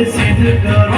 It's in the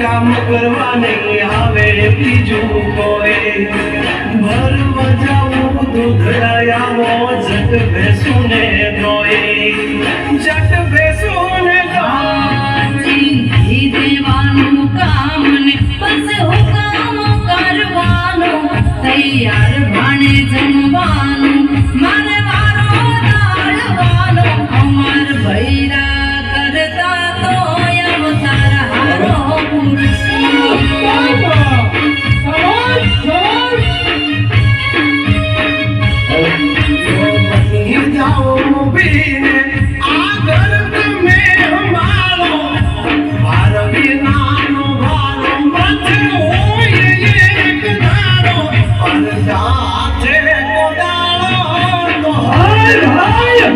કામ કરવાને આવે બીજું કોઈ. ભરવા જાઉં દૂધ લઈ આવો જગ ભેસુને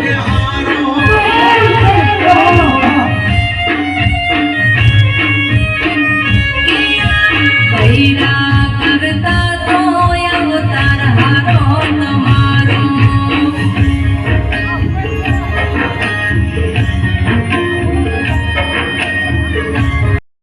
Yeah.